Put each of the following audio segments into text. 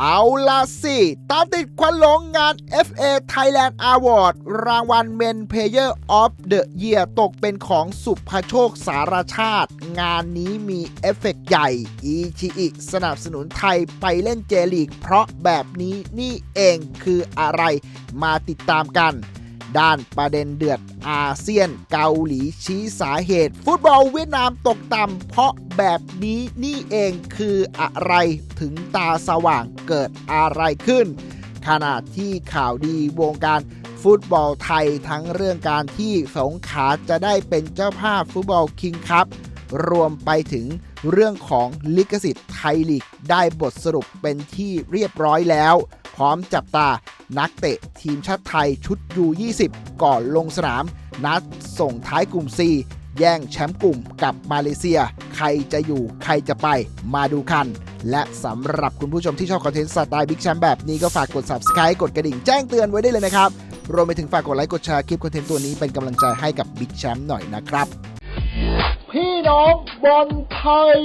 เอาละสิ ตามติดควันหลงงาน FA Thailand Award รางวัล Men Player of the Year ตกเป็นของสุภโชคสารชาติ งานนี้มีเอฟเฟกต์ใหญ่ อีชีอิสนับสนุนไทยไปเล่นเจลีก เพราะแบบนี้นี่เองคืออะไรมาติดตามกัน ด้านประเด็นเดือดอาเซียนเกาหลีชี้สาเหตุ ฟุตบอลเวียดนามตกต่ำเพราะแบบนี้นี่เองคืออะไรถึงตาสว่างเกิดอะไรขึ้น ขณะที่ข่าวดีวงการฟุตบอลไทยทั้งเรื่องการที่สงขาจะได้เป็นเจ้าภาพฟุตบอลคิงคัพรวมไปถึงเรื่องของลิขสิทธิ์ไทยลีกได้บทสรุปเป็นที่เรียบร้อยแล้ว พร้อมจับตา นักเตะทีมชาติไทยชุดยู20 ก่อนลงสนาม นัดส่งท้ายกลุ่ม C แย่งแชมป์กลุ่มกับมาเลเซีย ใครจะอยู่ใครจะไปมาดูกัน และสำหรับคุณผู้ชมที่ชอบคอนเทนต์สไตล์บิ๊กแชมป์แบบนี้ก็ฝากกด subscribe กดกระดิ่งแจ้งเตือนไว้ได้เลยนะครับ รวมไปถึงฝากกดไลค์กดแชร์คลิปคอนเทนต์ตัวนี้เป็นกำลังใจให้กับบิ๊กแชมป์หน่อยนะครับ พี่น้องบอลไทย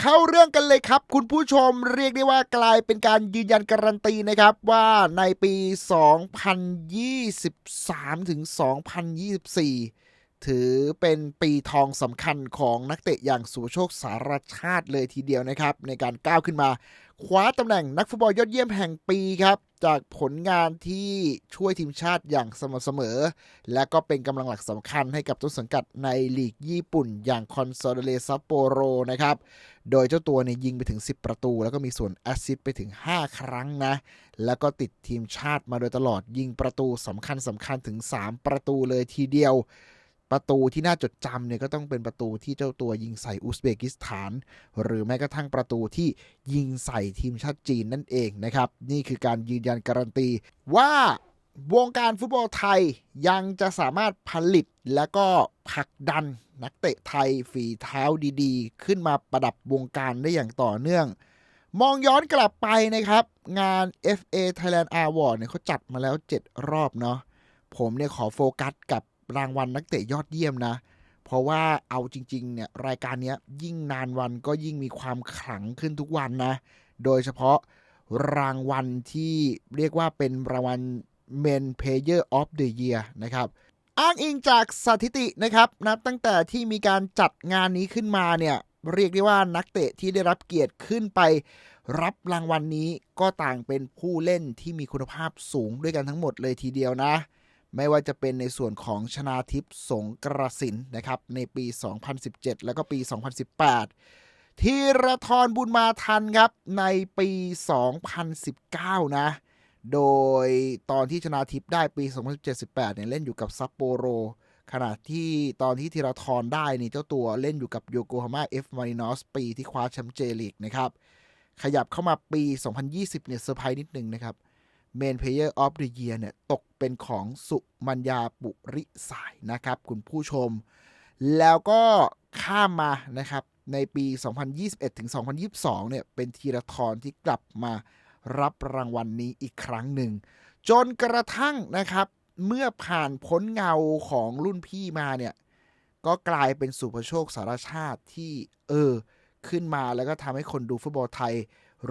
เข้าเรื่องกันเลยครับ คุณผู้ชมเรียกได้ว่ากลายเป็นการยืนยันการันตีนะครับว่าในปี 2023 ถึง 2024 ถือเป็นปีทองสำคัญของนักเตะอย่างสุโชคสารชาติเลยทีเดียวนะครับ ในการก้าวขึ้นมา คว้าตำแหน่งนักฟุตบอลยอดเยี่ยมแห่งปีครับ จากผลงานที่ช่วยทีมชาติอย่างสม่ำเสมอ และก็เป็นกำลังหลักสำคัญให้กับต้นสังกัดในลีกญี่ปุ่นอย่างคอนโซเดเลซัปโปโรนะครับ โดยเจ้าตัวเนี่ยยิงไปถึง 10 ประตู แล้วก็มีส่วนแอสซิสต์ไปถึง 5 ครั้งนะ แล้วก็ติดทีมชาติมาโดยตลอดยิงประตูสำคัญสำคัญถึง 3 ประตูเลยทีเดียว ประตูที่น่าจดจำเนี่ยก็ต้องเป็นประตูที่เจ้าตัวยิงใส่อุซเบกิสถาน หรือแม้กระทั่งประตูที่ยิงใส่ทีมชาติจีนนั่นเองนะครับ นี่คือการยืนยันการันตี ว่าวงการฟุตบอลไทยยังจะสามารถผลิตและก็ผลักดันนักเตะไทยฝีเท้าดีๆ ขึ้นมาประดับวงการได้อย่างต่อเนื่อง มองย้อนกลับไปนะครับ งาน FA Thailand Award เนี่ยเขาจัดมาแล้ว 7 รอบเนาะผมเนี่ยขอโฟกัสกับ รางวัลนักเตะยอดเยี่ยมนะ เพราะว่าเอาจริงๆเนี่ยรายการนี้ยยิ่งนานวันก็ยิ่งมีความขลังขึ้นทุกวันนะ โดยเฉพาะรางวัลที่เรียกว่าเป็นรางวัล Men Player of the Year นะครับอ้างอิงจากสถิตินะครับนับตั้งแต่ที่มีการจัดงานนี้ขึ้นมาเนี่ยเรียกได้ว่านักเตะที่ได้รับเกียรติขึ้นไป รับรางวัลนนี้ก็ต่างเป็นผู้เล่นที่มีคุณภาพสูงด้วยกันทั้งหมดเลยทีเดียวนะ ไม่ว่าจะเป็นในส่วนของชนาทิพย์สงกระสินนะครับในปี 2017 แล้วก็ปี 2018 ทีระทรบุญมาทันครับในปี 2019 นะ โดยตอนที่ชนาทิพย์ได้ปี 2017-18 เนี่ยเล่นอยู่กับซัปโปโร ขณะที่ตอนที่ธีระทรได้นี่เจ้าตัวเล่นอยู่กับโยโกฮาม่าเอฟมารินอสปีที่คว้าแชมป์เจลีกนะครับ ขยับเข้ามาปี 2020 เนี่ยเซอร์ไพรส์นิดนึงนะครับ Main Player of the Year เนี่ยตกเป็นของสุมัญญาปุริสายนะครับคุณผู้ชม แล้วก็ข้ามมานะครับในปี 2021 ถึง 2022 เนี่ยเป็นธีรทรที่กลับมารับรางวัลนนี้อีกครั้งหนึ่ง จนกระทั่งนะครับเมื่อผ่านพ้นเงาของรุ่นพี่มาเนี่ย ก็กลายเป็นสุภโชคสารชาติที่เออ ขึ้นมาแล้วก็ทำให้คนดูฟุตบอลไทย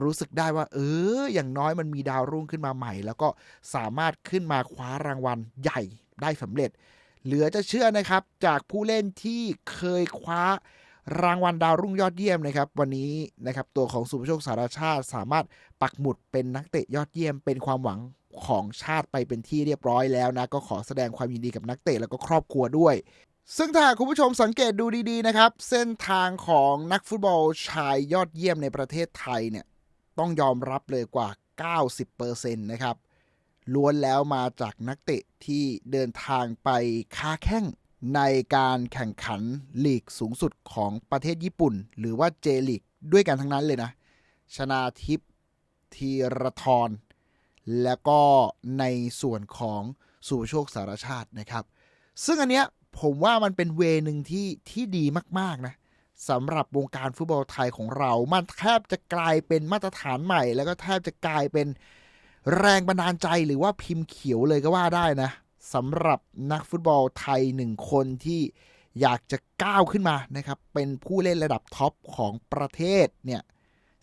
รู้สึกได้ว่า เออ อย่างน้อยมันมีดาวรุ่งขึ้นมาใหม่ แล้วก็สามารถขึ้นมาคว้ารางวัลใหญ่ได้สำเร็จ เหลือจะเชื่อนะครับ จากผู้เล่นที่เคยคว้ารางวัลดาวรุ่งยอดเยี่ยมนะครับ วันนี้นะครับตัวของสุภโชคสารชาติสามารถปักหมุดเป็นนักเตะยอดเยี่ยม เป็นความหวังของชาติไปเป็นที่เรียบร้อยแล้วนะ ก็ขอแสดงความยินดีกับนักเตะแล้วก็ครอบครัวด้วย ซึ่งถ้าคุณผู้ชมสังเกตดูดีๆนะครับ เส้นทางของนักฟุตบอลชายยอดเยี่ยมในประเทศไทยเนี่ย ต้องยอมรับเลยกว่า 90%นะครับล้วนแล้วมาจากนักเตะที่เดินทางไปค้าแข่งในการแข่งขันลีกสูงสุดของประเทศญี่ปุ่น หรือว่าเจลีกด้วยกันทั้งนั้นเลยนะ ชนาทิพย์ธีรทรแล้วก็ในส่วนของสุโชคสารชาตินะครับ ซึ่งอันเนี้ยผมว่ามันเป็นเวนึงที่ที่ดีมาก ๆ นะ สำหรับวงการฟุตบอลไทยของเรา มันแทบจะกลายเป็นมาตรฐานใหม่ แล้วก็แทบจะกลายเป็นแรงบันดาลใจหรือว่าพิมพ์เขียวเลยก็ว่าได้นะสำหรับนักฟุตบอลไทยหนึ่งคนที่อยากจะก้าวขึ้นมานะครับ เป็นผู้เล่นระดับท็อปของประเทศเนี่ย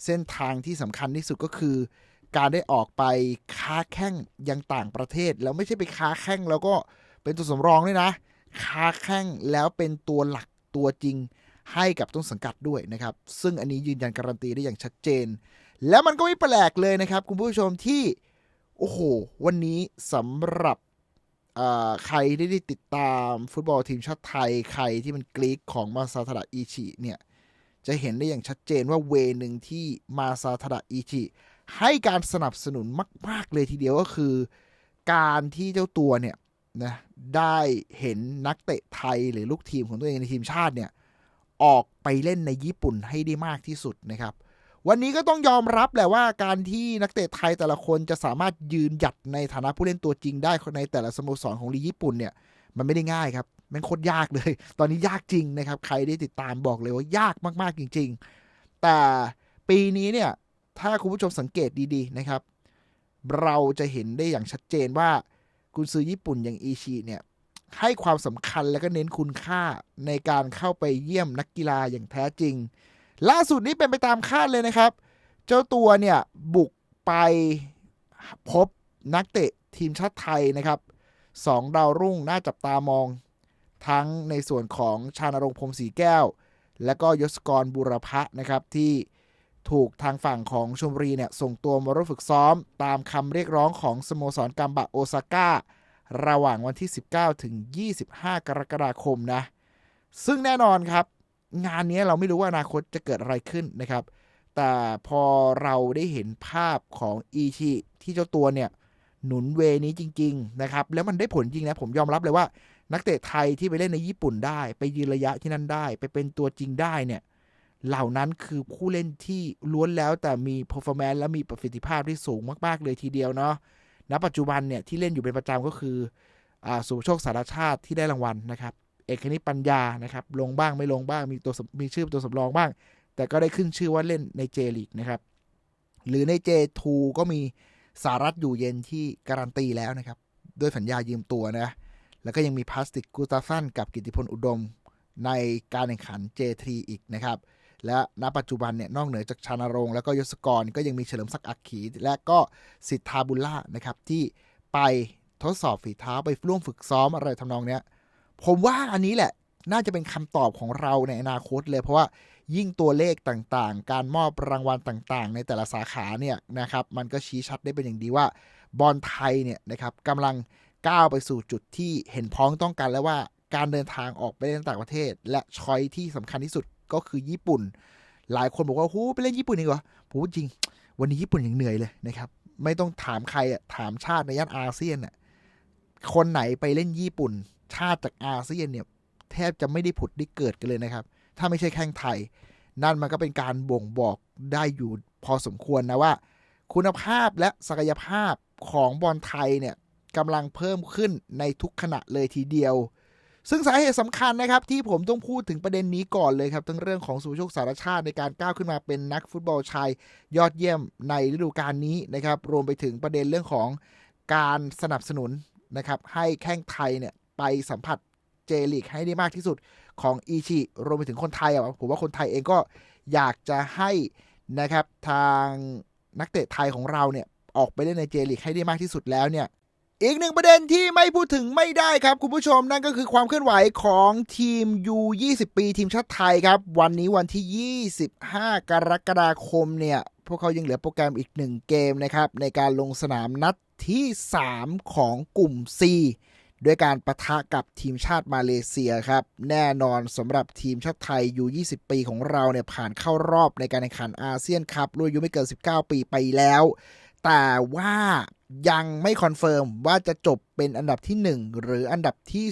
เส้นทางที่สำคัญที่สุดก็คือ การได้ออกไปค้าแข่งยังต่างประเทศ แล้วไม่ใช่ไปค้าแข่งแล้วก็เป็นตัวสำรองด้วยนะ ค้าแข่งแล้วเป็นตัวหลักตัวจริง ให้กับต้นสังกัดด้วยนะครับ ซึ่งอันนี้ยืนยันการันตีได้อย่างชัดเจน แล้วมันก็ไม่แปลกเลยนะครับ คุณผู้ชมที่โอ้โห วันนี้สำหรับใครที่ได้ติดตามฟุตบอลทีมชาติไทย ใครที่มันกรีกของมาซาทาดะอิชิเนี่ยจะเห็นได้อย่างชัดเจนว่าเวหนึ่งที่มาซาทาดะอิชิให้การสนับสนุนมาก ๆ เลยทีเดียวก็คือ การที่เจ้าตัวเนี่ยนะได้เห็นนักเตะไทยหรือลูกทีมของตัวเองในทีมชาติเนี่ย ออกไปเล่นในญี่ปุ่นให้ได้มากที่สุดนะครับ วันนี้ก็ต้องยอมรับแหละว่าการที่นักเตะไทยแต่ละคนจะสามารถยืนหยัดในฐานะผู้เล่นตัวจริงได้ในแต่ละสโมสรของลีกญี่ปุ่นเนี่ยมันไม่ได้ง่ายครับมันโคตรยากเลย ตอนนี้ยากจริงนะครับ ใครได้ติดตามบอกเลยว่ายากมากๆจริง ๆ แต่ปีนี้เนี่ยถ้าคุณผู้ชมสังเกตดีๆนะครับ เราจะเห็นได้อย่างชัดเจนว่ากุนซือญี่ปุ่นอย่างอีชิเนี่ย ให้ความสำคัญและก็เน้นคุณค่าในการเข้าไปเยี่ยมนักกีฬาอย่างแท้จริง ล่าสุดนี้เป็นไปตามคาดเลยนะครับ เจ้าตัวเนี่ยบุกไปพบนักเตะทีมชาติไทยนะครับสองดาวรุ่งน่าจับตามอง ทั้งในส่วนของชานรงค์พรมศรีแก้ว และก็ยศกรบุรพะนะครับที่ถูกทางฝั่งของชมรีเนี่ยส่งตัวมาร่วมฝึกซ้อม ตามคำเรียกร้องของสโมสรกัมบะโอซาก้า ระหว่างวันที่ 19 ถึง 25 กรกฎาคมนะ ซึ่งแน่นอนครับ งานนี้เราไม่รู้ว่าอนาคตจะเกิดอะไรขึ้นนะครับ แต่พอเราได้เห็นภาพของอีชิที่เจ้าตัวเนี่ย หนุนเวนี้จริง ๆ นะครับ แล้วมันได้ผลจริงนะ ผมยอมรับเลยว่า นักเตะไทยที่ไปเล่นในญี่ปุ่นได้ ไปยืนระยะที่นั่นได้ ไปเป็นตัวจริงได้เนี่ยเหล่านั้นคือผู้เล่นที่ล้วนแล้วแต่มี performance และมีประสิทธิภาพที่สูงมาก ๆ เลยทีเดียวเนาะ ณปัจจุบันเนี่ยที่เล่นอยู่เป็นประจำก็คืออสุโชคสารชาติที่ได้รางวัลนะครับ เอกนิปัญญานะครับลงบ้างไม่ลงบ้างมีตัวมีชื่อตัวสำรองบ้าง แต่ก็ได้ขึ้นชื่อว่าเล่นในเจลีกนะครับหรือใน J2 ก็มีสารัตอยู่เย็นที่การันตีแล้วนะครับ ด้วยสัญญายืมตัวนะ แล้วก็ยังมีพลาสติกกูตาฟันกับกิติพลอุดมในการแข่งขัน J3 อีกนะครับ และณปัจจุบันเนี่ยนอกเหนือจากชานรงแล้วก็ยศกรก็ยังมีเฉลิมศักดิ์อักขีและก็สิทธาบุญล่านะครับที่ไปทดสอบฝีเท้าไปร่วมฝึกซ้อมอะไรทำนองเนี้ย ผมว่าอันนี้แหละน่าจะเป็นคำตอบของเราในอนาคตเลยเพราะว่ายิ่งตัวเลขต่างๆ การมอบรางวัลต่างๆ ในแต่ละสาขาเนี่ยนะครับมันก็ชี้ชัดได้เป็นอย่างดีว่าบอลไทยเนี่ยนะครับกำลังก้าวไปสู่จุดที่เห็นพ้องต้องกันแล้วว่าการเดินทางออกไปเล่นต่างประเทศ และช้อยที่สำคัญที่สุด ก็คือญี่ปุ่น หลายคนบอกว่าหูไปเล่นญี่ปุ่นอีกเหรอผมว่าจริง วันนี้ญี่ปุ่นยังเหนื่อยเลยนะครับ ไม่ต้องถามใครอะถามชาติในย่านอาเซียนอะคนไหนไปเล่นญี่ปุ่น ชาติจากอาเซียนเนี่ย แทบจะไม่ได้ผุดได้เกิดกันเลยนะครับ ถ้าไม่ใช่แข้งไทย นั่นมันก็เป็นการบ่งบอกได้อยู่พอสมควรนะว่า คุณภาพและศักยภาพของบอลไทยเนี่ยกำลังเพิ่มขึ้นในทุกขณะเลยทีเดียว ซึ่งสาเหตุสำคัญนะครับที่ผมต้องพูดถึงประเด็นนี้ก่อนเลยครับทั้งเรื่องของสุภโชคสารชาติในการก้าวขึ้นมาเป็นนักฟุตบอลชายยอดเยี่ยมในฤดูกาลนี้นะครับรวมไปถึงประเด็นเรื่องของการสนับสนุนนะครับให้แข้งไทยเนี่ยไปสัมผัสเจลีกให้ได้มากที่สุดของอีชิรวมไปถึงคนไทยอะผมว่าคนไทยเองก็อยากจะให้นะครับทางนักเตะไทยของเราเนี่ยออกไปเล่นในเจลีกให้ได้มากที่สุดแล้วเนี่ย อีกหนึ่งประเด็นที่ไม่พูดถึงไม่ได้ครับ คุณผู้ชมนั่นก็คือความเคลื่อนไหวของทีม U20 ปีทีมชาติไทยครับ วันนี้วันที่ 25 กรกฎาคมเนี่ย พวกเขายังเหลือโปรแกรมอีกหนึ่งเกมนะครับ ในการลงสนามนัดที่ 3 ของกลุ่ม C ด้วยการประทะกับทีมชาติมาเลเซียครับ แน่นอนสำหรับทีมชาติไทย U20 ปีของเราเนี่ยผ่านเข้ารอบในการแข่งขันอาเซียนคัพรุ่นอายุไม่เกิน 19 ปีไปแล้ว แต่ว่า ยังไม่คอนเฟิร์มว่าจะจบเป็นอันดับที่ 1 หรืออันดับที่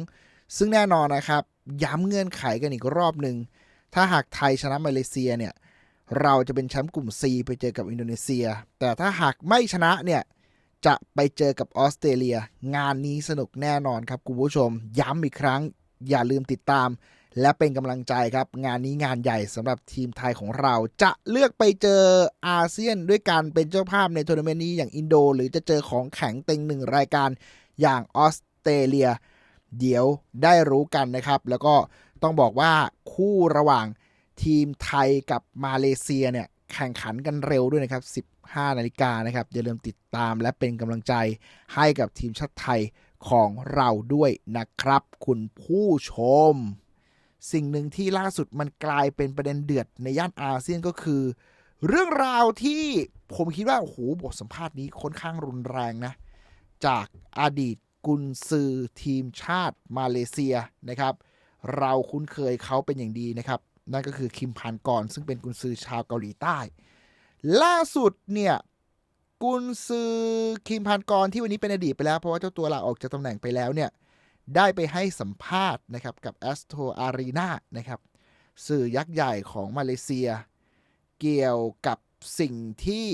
2 ซึ่งแน่นอนนะครับ ย้ำเงื่อนไขกันอีกรอบหนึ่ง ถ้าหากไทยชนะมาเลเซียเนี่ย เราจะเป็นแชมป์กลุ่ม C ไปเจอกับอินโดนีเซีย แต่ถ้าหากไม่ชนะเนี่ย จะไปเจอกับออสเตรเลีย งานนี้สนุกแน่นอนครับคุณผู้ชม ย้ำอีกครั้ง อย่าลืมติดตาม และเป็นกำลังใจครับ งานนี้งานใหญ่สำหรับทีมไทยของเรา จะเลือกไปเจออาเซียนด้วยการเป็นเจ้าภาพในทัวร์นาเมนต์นี้อย่างอินโด หรือจะเจอของแข็งเต็งหนึ่งรายการอย่างออสเตรเลีย เดี๋ยวได้รู้กันนะครับ แล้วก็ต้องบอกว่าคู่ระหว่างทีมไทยกับมาเลเซียเนี่ยแข่งขันกันเร็วด้วยนะครับ 15 นาฬิกานะครับ อย่าลืมติดตามและเป็นกำลังใจให้กับทีมชาติไทยของเราด้วยนะครับ คุณผู้ชม สิ่งหนึ่งที่ล่าสุดมันกลายเป็นประเด็นเดือดในย่านอาเซียนก็คือ เรื่องราวที่ผมคิดว่าโอ้โหบทสัมภาษณ์นี้ค่อนข้างรุนแรงนะ จากอดีตกุนซือทีมชาติมาเลเซียนะครับ เราคุ้นเคยเขาเป็นอย่างดีนะครับ นั่นก็คือคิมพานกรซึ่งเป็นกุนซือชาวเกาหลีใต้ ล่าสุดเนี่ยกุนซือคิมพานกรที่วันนี้เป็นอดีตไปแล้วเพราะว่าเจ้าตัวลาออกจากตำแหน่งไปแล้วเนี่ย ได้ไปให้สัมภาษณ์นะครับกับ a s t r o Arena นะครับสื่อยักษ์ใหญ่ของมาเลเซีย เกี่ยวกับสิ่งที่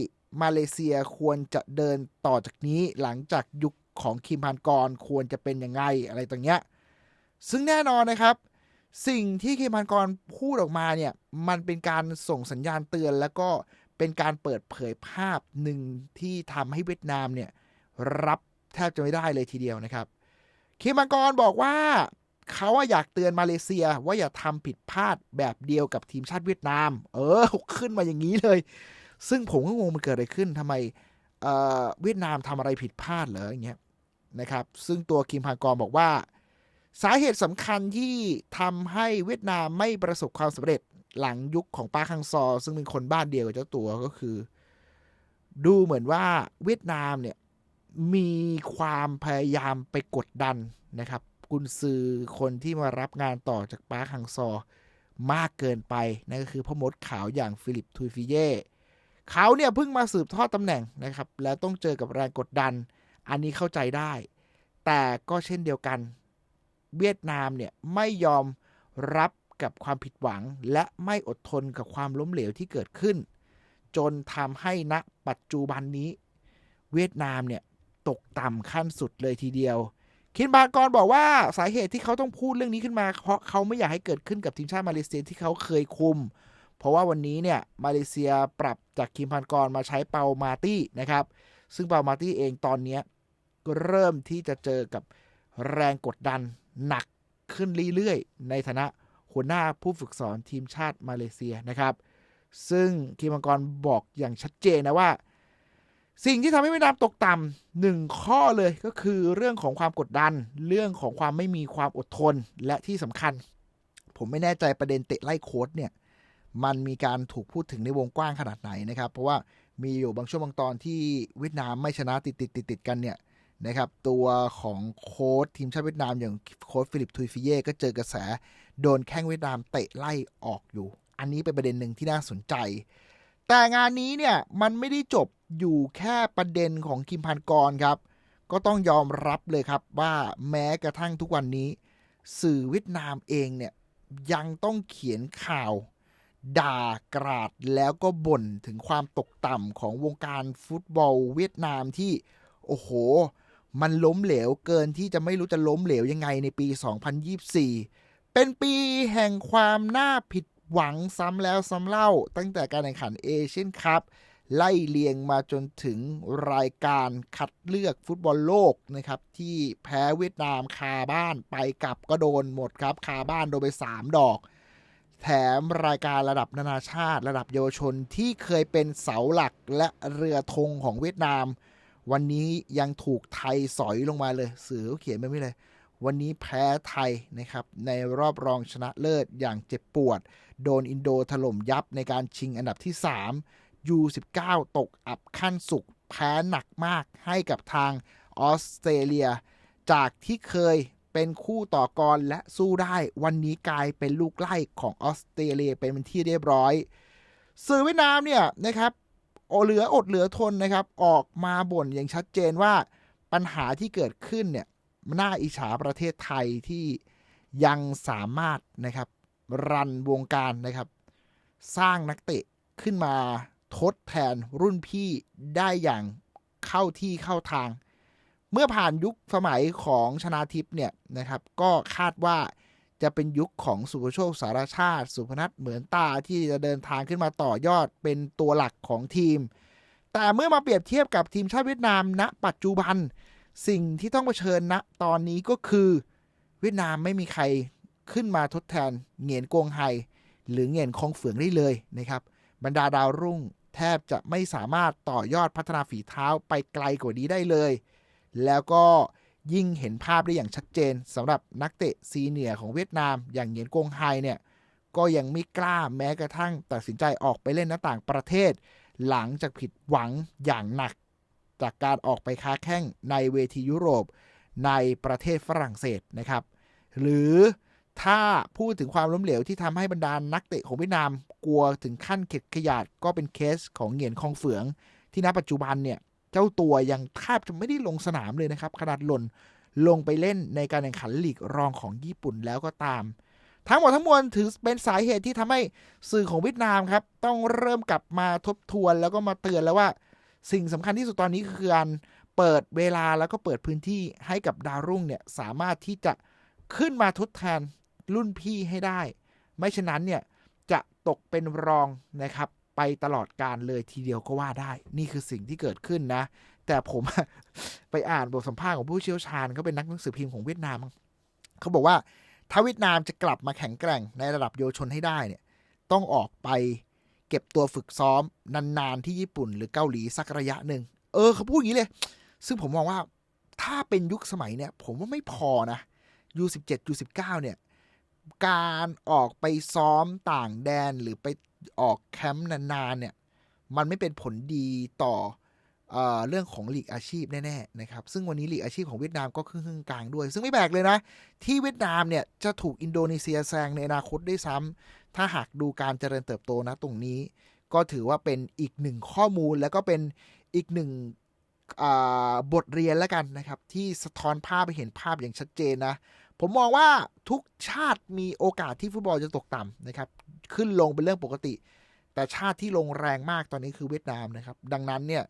มาเลเซียควรจะเดินต่อจากนี้หลังจากยุคของคิมพานกรควรจะเป็นยังไงอะไรตรงเนี้ยซึ่งแน่นอนนะครับ สิ่งที่คิมพานกรพูดออกมาเนี่ยมันเป็นการส่งสัญญาณเตือน แล้วก็เป็นการเปิดเผยภาพหนึ่งที่ทำให้เวียดนามเนี่ยรับแทบจะไม่ได้เลยทีเดียวนะครับ คิมพานกรบอกว่าเขาอยากเตือนมาเลเซียว่าอย่าทำผิดพลาดแบบเดียวกับทีมชาติเวียดนาม เออ ขึ้นมาอย่างนี้เลย ซึ่งผมก็งงมันเกิดอะไรขึ้นทำไมเเวียดนามทำอะไรผิดพลาดเหรออย่างเงี้ยนะครับ ซึ่งตัวคิมพากรบอกว่า สาเหตุสำคัญที่ทำให้เวียดนามไม่ประสบความสำเร็จหลังยุคของป้าคังซอ ซึ่งเป็นคนบ้านเดียวกับเจ้าตัวก็คือ ดูเหมือนว่าเวียดนามเนี่ย มีความพยายามไปกดดันนะครับกุนซือคนที่มารับงานต่อจากปาคังซอมากเกินไปนั่นก็คือพ่อมดขาวอย่างฟิลิปทูฟิเย่เขาเนี่ยเพิ่งมาสืบทอดตำแหน่งนะครับ แล้วต้องเจอกับแรงกดดัน อันนี้เข้าใจได้ แต่ก็เช่นเดียวกัน เวียดนามเนี่ยไม่ยอมรับกับความผิดหวัง และไม่อดทนกับความล้มเหลวที่เกิดขึ้น จนทำให้ณปัจจุบันนี้ เวียดนามเนี่ย ตกต่ำขั้นสุดเลยทีเดียว คินบากรบอกว่าสาเหตุที่เขาต้องพูดเรื่องนี้ขึ้นมา เพราะเขาไม่อยากให้เกิดขึ้นกับทีมชาติมาเลเซียที่เขาเคยคุม เพราะว่าวันนี้เนี่ยมาเลเซียปรับจากคิมพันกรมาใช้เปามาตี้นะครับ ซึ่งเปามาตี้เองตอนนี้ก็เริ่มที่จะเจอกับแรงกดดันหนักขึ้นเรื่อยๆ ในฐานะหัวหน้าผู้ฝึกสอนทีมชาติมาเลเซียนะครับ ซึ่งคิมพันกรบอกอย่างชัดเจนนะว่า สิ่งที่ทำให้เวียดนามตกต่ำหนึ่งข้อเลยก็คือเรื่องของความกดดัน เรื่องของความไม่มีความอดทนและที่สำคัญ ผมไม่แน่ใจประเด็นเตะไล่โค้ดเนี่ยมันมีการถูกพูดถึงในวงกว้างขนาดไหนนะครับ เพราะว่ามีอยู่บางช่วงบางตอนที่เวียดนามไม่ชนะติดติดติดติดกันเนี่ยนะครับตัวของโค้ชทีมชาติเวียดนามอย่างโค้ชฟิลิปทุยฟิเย่ก็เจอกระแส โดนแข้งเวียดนามเตะไล่ออกอยู่ อันนี้เป็นประเด็นหนึ่งที่น่าสนใจ แต่งานนี้เนี่ยมันไม่ได้จบ อยู่แค่ประเด็นของคิมพันกรครับ ก็ต้องยอมรับเลยครับว่าแม้กระทั่งทุกวันนี้ สื่อเวียดนามเองเนี่ยยังต้องเขียนข่าว ด่ากราดแล้วก็บ่นถึงความตกต่ำของวงการฟุตบอลเวียดนามที่ โอ้โห มันล้มเหลวเกินที่จะไม่รู้จะล้มเหลวยังไงในปี 2024 เป็นปีแห่งความน่าผิดหวังซ้ำแล้วซ้ำเล่า ตั้งแต่การแข่งขันเอเชียนคัพ ไล่เลียงมาจนถึงรายการคัดเลือกฟุตบอลโลกนะครับ ที่แพ้เวียดนามคาบ้านไปกลับก็โดนหมดครับ คาบ้านโดนไป 3 ดอก แถมรายการระดับนานาชาติ ระดับเยาวชนที่เคยเป็นเสาหลักและเรือธงของเวียดนาม วันนี้ยังถูกไทยสอยลงมาเลย สื่อเขียนไม่ไม่เลยวันนี้แพ้ไทยนะครับ ในรอบรองชนะเลิศอย่างเจ็บปวด โดนอินโดถล่มยับในการชิงอันดับที่ 3 U19 ตกอับขั้นสุกแพ้หนักมากให้กับทางออสเตรเลีย จากที่เคยเป็นคู่ต่อกรและสู้ได้วันนี้กลายเป็นลูกไล่ของออสเตรเลียเป็นที่เรียบร้อย สื่อเวียดนามเนี่ยนะครับโอเหลืออดเหลือทนนะครับ ออกมาบ่นอย่างชัดเจนว่าปัญหาที่เกิดขึ้นเนี่ยน่าอิจฉาประเทศไทยที่ยังสามารถนะครับรันวงการนะครับ สร้างนักเตะขึ้นมา ทดแทนรุ่นพี่ได้อย่างเข้าที่เข้าทาง เมื่อผ่านยุคสมัยของชนาทิพย์เนี่ยนะครับ ก็คาดว่าจะเป็นยุคของสุภโชคสารชาติ สุพนัทเหมือนตาที่จะเดินทางขึ้นมาต่อยอดเป็นตัวหลักของทีม แต่เมื่อมาเปรียบเทียบกับทีมชาติเวียดนามณปัจจุบัน สิ่งที่ต้องเผชิญณตอนนี้ก็คือ เวียดนามไม่มีใครขึ้นมาทดแทนเหงียนกงไฮหรือเหงียนคองเฟืองได้เลยนะครับ บรรดาดาวรุ่ง แทบจะไม่สามารถต่อยอดพัฒนาฝีเท้าไปไกลกว่านี้ได้เลย แล้วก็ยิ่งเห็นภาพได้อย่างชัดเจนสำหรับนักเตะซีเนียร์ของเวียดนาม อย่างเหงียนกงไฮเนี่ยก็ยังไม่กล้าแม้กระทั่งตัดสินใจออกไปเล่นหน้าต่างประเทศ หลังจากผิดหวังอย่างหนัก จากการออกไปค้าแข่งในเวทียุโรปในประเทศฝรั่งเศสนะครับ หรือถ้าพูดถึงความล้มเหลวที่ทำให้บรรดานักเตะของเวียดนาม กลัวถึงขั้นเข็ดขยาดก็เป็นเคสของเหงียนคองเฟือง ที่ณปัจจุบันเนี่ย เจ้าตัวยังแทบจะไม่ได้ลงสนามเลยนะครับขนาดหล่นลงไปเล่นในการแข่งขันลีกรองของญี่ปุ่นแล้วก็ตาม ทั้งหมดทั้งมวลถือเป็นสาเหตุที่ทำให้สื่อของเวียดนามครับ ต้องเริ่มกลับมาทบทวนแล้วก็มาเตือนแล้วว่า สิ่งสำคัญที่สุดตอนนี้คือการเปิดเวลาแล้วก็เปิดพื้นที่ให้กับดาวรุ่งเนี่ยสามารถที่จะขึ้นมาทดแทนรุ่นพี่ให้ได้ ไม่ฉะนั้นเนี่ย ตกเป็นรองนะครับ ไปตลอดการเลยทีเดียวก็ว่าได้ นี่คือสิ่งที่เกิดขึ้นนะ แต่ผมไปอ่านบทสัมภาษณ์ของผู้เชี่ยวชาญเขาเป็นนักหนังสือพิมพ์ของเวียดนามเขาบอกว่าถ้าเวียดนามจะกลับมาแข็งแกร่งในระดับเยาวชนให้ได้เนี่ย ต้องออกไปเก็บตัวฝึกซ้อมนานๆที่ญี่ปุ่นหรือเกาหลีสักระยะหนึ่งเออเขาพูดอย่างนี้เลย ซึ่งผมมองว่าถ้าเป็นยุคสมัยเนี่ย ผมว่าไม่พอนะ U17 U19 เนี่ย การออกไปซ้อมต่างแดนหรือไปออกแคมป์นานๆเนี่ยมันไม่เป็นผลดีต่อเออเรื่องของลีกอาชีพแน่ๆนะครับ ซึ่งวันนี้ลีกอาชีพของเวียดนามก็ครึ่งๆกลางด้วย ซึ่งไม่แปลกเลยนะ ที่เวียดนามเนี่ยจะถูกอินโดนีเซียแซงในอนาคตด้วยซ้ำถ้าหากดูการเจริญเติบโตนะตรงนี้ ก็ถือว่าเป็นอีกหนึ่งข้อมูลแล้วก็เป็นอีกหนึ่งบทเรียนแล้วกันนะครับ ที่สะท้อนภาพไปเห็นภาพอย่างชัดเจนนะ ผมมองว่าทุกชาติมีโอกาสที่ฟุตบอลจะตกต่ำนะครับ ขึ้นลงเป็นเรื่องปกติ แต่ชาติที่ลงแรงมากตอนนี้คือเวียดนามนะครับ ดังนั้นเนี่ย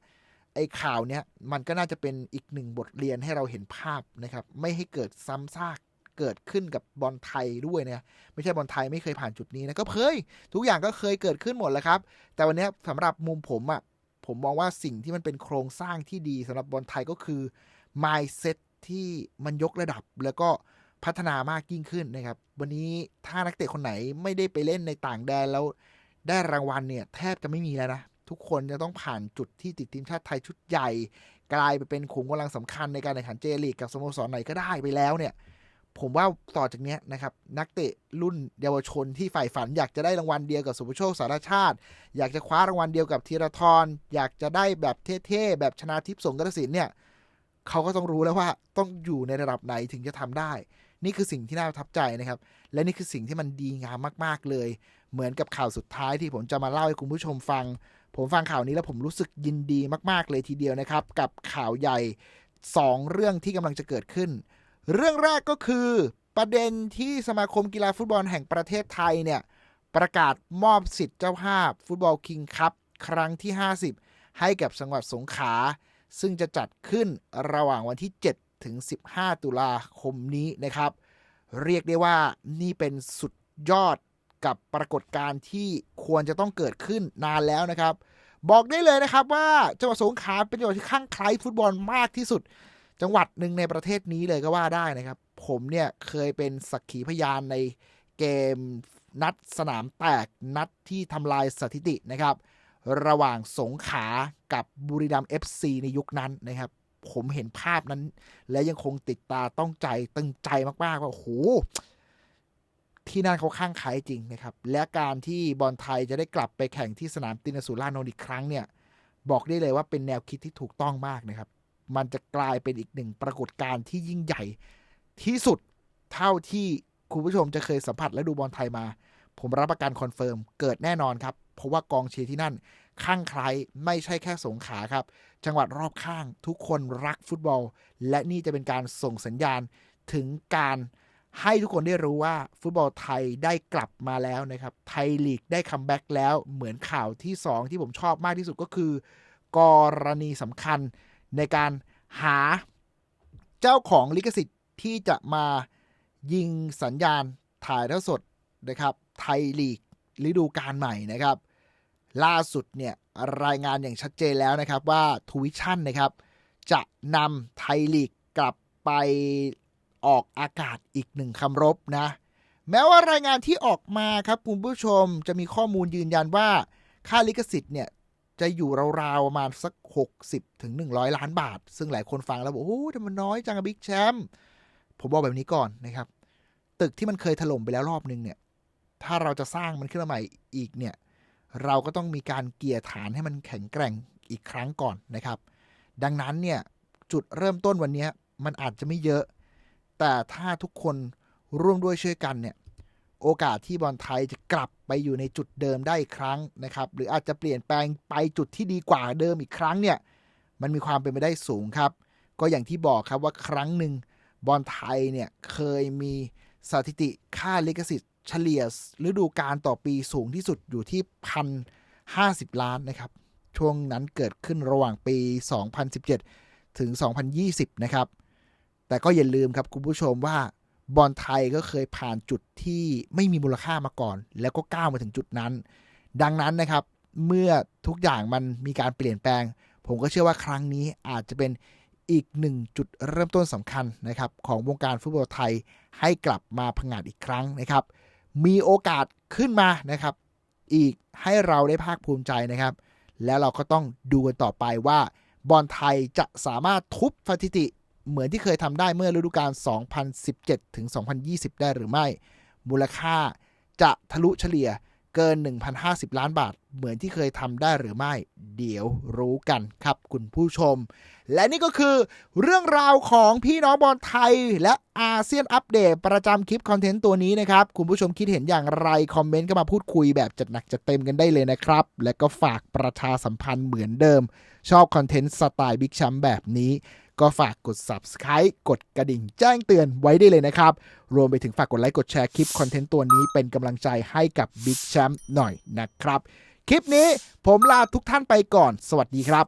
ไอ้ข่าวเนี้ยมันก็น่าจะเป็นอีกหนึ่งบทเรียนให้เราเห็นภาพนะครับ ไม่ให้เกิดซ้ำซากเกิดขึ้นกับบอลไทยด้วยนะไม่ใช่บอลไทยไม่เคยผ่านจุดนี้นะก็เคยทุกอย่างก็เคยเกิดขึ้นหมดแล้วครับ แต่วันนี้สำหรับมุมผมอะ่ะผมมองว่าสิ่งที่มันเป็นโครงสร้างที่ดีสำหรับบอลไทยก็คือ mindset ที่มันยกระดับแล้วก็ พัฒนามากยิ่งขึ้นนะครับ วันนี้ถ้านักเตะคนไหนไม่ได้ไปเล่นในต่างแดนแล้วได้รางวัลเนี่ย แทบจะไม่มีแล้วนะ ทุกคนจะต้องผ่านจุดที่ติดทีมชาติไทยชุดใหญ่ กลายไปเป็นขุมกำลังสำคัญในการแข่งขันเจลีกกับสโมสรไหนก็ได้ไปแล้วเนี่ย ผมว่าต่อจากนี้นะครับ นักเตะรุ่นเยาวชนที่ใฝ่ฝัน อยากจะได้รางวัลเดียวกับสุภโชคสารชาติ อยากจะคว้ารางวัลเดียวกับธีรทรอยากจะได้แบบเท่ๆแบบชนาทิพย์สงกระสินเนี่ยเขาก็ต้องรู้แล้วว่าต้องอยู่ในระดับไหนถึงจะทำได้ นี่คือสิ่งที่น่าประทับใจนะครับ และนี่คือสิ่งที่มันดีงามมากๆเลย เหมือนกับข่าวสุดท้ายที่ผมจะมาเล่าให้คุณผู้ชมฟัง ผมฟังข่าวนี้แล้วผมรู้สึกยินดีมากๆเลยทีเดียวนะครับ กับข่าวใหญ่ 2 เรื่องที่กำลังจะเกิดขึ้น เรื่องแรกก็คือประเด็นที่สมาคมกีฬาฟุตบอลแห่งประเทศไทยเนี่ยประกาศมอบสิทธิ์เจ้าภาพ ฟุตบอลคิงคัพครั้งที่ 50 ให้กับจังหวัดสงขลาซึ่งจะจัดขึ้นระหว่างวันที่ 7 ถึง 15 ตุลาคมนี้นะครับ เรียกได้ว่านี่เป็นสุดยอดกับปรากฏการณ์ที่ควรจะต้องเกิดขึ้นนานแล้วนะครับ บอกได้เลยนะครับว่าจังหวัดสงขลาเป็นจังหวัดที่ข้างคล้ฟุตบอลมากที่สุด จังหวัดหนึ่งในประเทศนี้เลยก็ว่าได้นะครับ ผมเนี่ยเคยเป็นสักขีพยานในเกมนัดสนามแตกนัดที่ทำลายสถิตินะครับ ระหว่างสงขากับบุรีรัมย์ FC ในยุคนั้นนะครับ ผมเห็นภาพนั้น และยังคงติดตาต้องใจตึงใจมากๆว่าโอ้โหที่นั่นเขาข้างใครจริงนะครับ และการที่บอลไทยจะได้กลับไปแข่งที่สนามตินสุรานนท์อีกครั้งเนี่ย บอกได้เลยว่าเป็นแนวคิดที่ถูกต้องมากนะครับ มันจะกลายเป็นอีกหนึ่งปรากฏการณ์ที่ยิ่งใหญ่ที่สุดเท่าที่คุณผู้ชมจะเคยสัมผัสและดูบอลไทยมา ผมรับประกันคอนเฟิร์มเกิดแน่นอนครับ เพราะว่ากองเชียร์ที่นั่น ข้างใครไม่ใช่แค่สงขาครับ จังหวัดรอบข้างทุกคนรักฟุตบอล และนี่จะเป็นการส่งสัญญาณถึงการให้ทุกคนได้รู้ว่าฟุตบอลไทยได้กลับมาแล้วนะครับ ไทยลีกได้คัมแบ็กแล้วเหมือนข่าวที่ 2 ที่ผมชอบมากที่สุดก็คือ กรณีสำคัญในการหาเจ้าของลิขสิทธิ์ที่จะมายิงสัญญาณถ่ายทอดสดนะครับ ไทยลีกฤดูกาลใหม่นะครับ ล่าสุดเนี่ยรายงานอย่างชัดเจนแล้วนะครับว่าทวิชั่นนะครับ จะนำไทยลีกกลับไปออกอากาศอีกหนึ่งคำรบนะ แม้ว่ารายงานที่ออกมาครับคุณผู้ชมจะมีข้อมูลยืนยันว่า ค่าลิขสิทธิ์เนี่ยจะอยู่ราวๆประมาณสัก 60ถึง100 ล้านบาท ซึ่งหลายคนฟังแล้วบอกโอ้ทำไมนน้อยจังบิ๊กแชมป์ผมบอกแบบนี้ก่อนนะครับ ตึกที่มันเคยถล่มไปแล้วรอบนึงเนี่ย ถ้าเราจะสร้างมันขึ้นมาใหม่อีกเนี่ย เราก็ต้องมีการเกียร์ฐานให้มันแข็งแกร่งอีกครั้งก่อนนะครับ ดังนั้นเนี่ยจุดเริ่มต้นวันนี้มันอาจจะไม่เยอะ แต่ถ้าทุกคนร่วมด้วยช่วยกันเนี่ยโอกาสที่บอลไทยจะกลับไปอยู่ในจุดเดิมได้อีกครั้งนะครับ หรืออาจจะเปลี่ยนแปลงไปจุดที่ดีกว่าเดิมอีกครั้งเนี่ยมันมีความเป็นไปได้สูงครับ ก็อย่างที่บอกครับว่าครั้งหนึ่งบอลไทยเนี่ยเคยมีสถิติค่าลิขสิทธิ์ เฉลี่ยฤดูกาลต่อปีสูงที่สุดอยู่ที่พันห้าสิบล้านนะครับ ช่วงนั้นเกิดขึ้นระหว่างปี 2017 ถึง 2020 นะครับ แต่ก็อย่าลืมครับคุณผู้ชมว่าบอลไทยก็เคยผ่านจุดที่ไม่มีมูลค่ามาก่อน แล้วก็ก้าวมาถึงจุดนั้น ดังนั้นนะครับ เมื่อทุกอย่างมันมีการเปลี่ยนแปลง ผมก็เชื่อว่าครั้งนี้อาจจะเป็นอีกหนึ่งจุดเริ่มต้นสำคัญนะครับ ของวงการฟุตบอลไทยให้กลับมาพังงาดอีกครั้งนะครับ มีโอกาสขึ้นมานะครับ อีกให้เราได้ภาคภูมิใจนะครับ แล้วเราก็ต้องดูกันต่อไปว่าบอลไทยจะสามารถทุบสถิติเหมือนที่เคยทำได้เมื่อฤดูกาล 2017 ถึง 2020 ได้หรือไม่ มูลค่าจะทะลุเฉลี่ย เกิน 1,050 ล้านบาท เหมือนที่เคยทำได้หรือไม่ เดี๋ยวรู้กันครับคุณผู้ชม และนี่ก็คือเรื่องราวของพี่น้องบอลไทย และอาเซียนอัปเดตประจำคลิปคอนเทนต์ตัวนี้นะครับ คุณผู้ชมคิดเห็นอย่างไร คอมเมนต์ก็มาพูดคุยแบบจัดหนักจัดเต็มกันได้เลยนะครับ และก็ฝากประชาสัมพันธ์เหมือนเดิม ชอบคอนเทนต์สไตล์บิ๊กชัมแบบนี้ ก็ฝากกด subscribe กดกระดิ่งแจ้งเตือนไว้ได้เลยนะครับ รวมไปถึงฝากกดไลค์กดแชร์คลิปคอนเทนต์ตัวนี้เป็นกำลังใจให้กับ Big Champ หน่อยนะครับ คลิปนี้ผมลาทุกท่านไปก่อน สวัสดีครับ